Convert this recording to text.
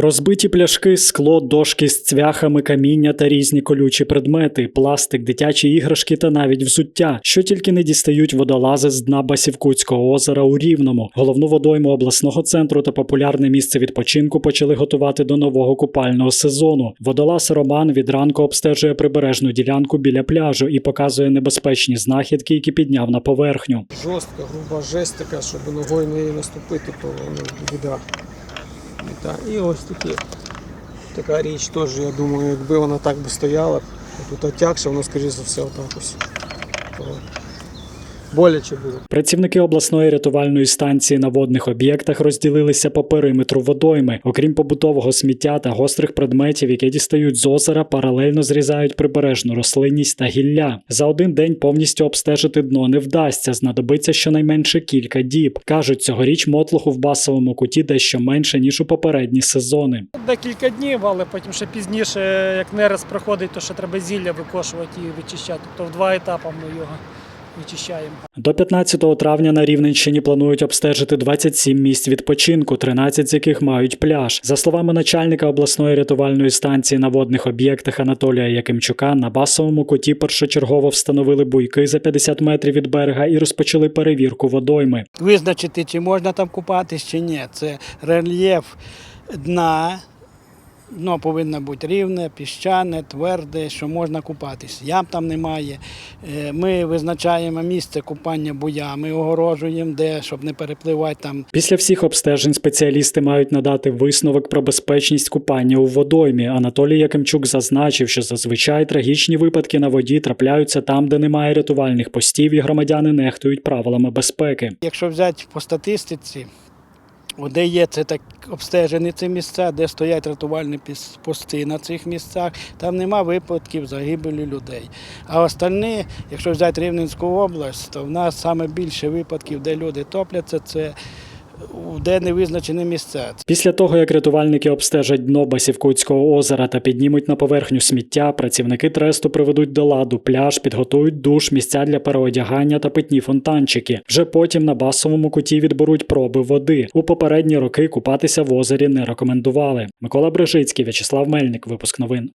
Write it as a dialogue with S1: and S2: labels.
S1: Розбиті пляшки, скло, дошки з цвяхами, каміння та різні колючі предмети, пластик, дитячі іграшки та навіть взуття, що тільки не дістають водолази з дна Басівкутського озера у Рівному. Головну водойму обласного центру та популярне місце відпочинку почали готувати до нового купального сезону. Водолаз Роман від ранку обстежує прибережну ділянку біля пляжу і показує небезпечні знахідки, які підняв на поверхню.
S2: жорстка, груба жесть така, щоб ногою неї наступити, то ну, біда. Біда. І ось такі. Така річ теж, я думаю, якби вона так би стояла, тут отягша, воно, скоріше за все, отак ось. То боляче буде.
S1: Працівники обласної рятувальної станції на водних об'єктах розділилися по периметру водойми. Окрім побутового сміття та гострих предметів, які дістають з озера, паралельно зрізають прибережну рослинність та гілля. За один день повністю обстежити дно не вдасться. Знадобиться щонайменше кілька діб. кажуть, цьогоріч мотлуху в басовому куті дещо менше ніж у попередні сезони.
S3: Декілька днів, але потім ще пізніше, як нерест проходить, то ще треба зілля викошувати і вичищати. Тобто в два етапи ми його вичищаємо.
S1: До 15 травня на Рівненщині планують обстежити 27 місць відпочинку, 13 з яких мають пляж. За словами начальника обласної рятувальної станції на водних об'єктах Анатолія Якимчука, на басовому куті першочергово встановили буйки за 50 метрів від берега і розпочали перевірку водойми.
S4: визначити, чи можна там купатись, чи ні. Це рельєф дна. Дно повинно бути рівне, піщане, тверде, що можна купатись. Ям там немає. Е, Ми визначаємо місце купання буями, огорожуємо, де, щоб не перепливати там
S1: Після всіх обстежень спеціалісти мають надати висновок про безпечність купання у водоймі. Анатолій Якимчук зазначив, що зазвичай трагічні випадки на воді трапляються там, де немає рятувальних постів, і громадяни нехтують правилами безпеки.
S4: Якщо взяти по статистиці, де є це так обстежені ці місця, де стоять рятувальні пости на цих місцях, там нема випадків загибелі людей. А остальні, якщо взяти Рівненську область, то в нас саме більше випадків, де люди топляться, це де не визначені місця.
S1: Після того, як рятувальники обстежать дно Басівкутського озера та піднімуть на поверхню сміття, працівники тресту приведуть до ладу пляж, підготують душ, місця для переодягання та питні фонтанчики. Вже потім на басовому куті відберуть проби води. У попередні роки купатися в озері не рекомендували. Микола Брижицький, В'ячеслав Мельник, випуск новин.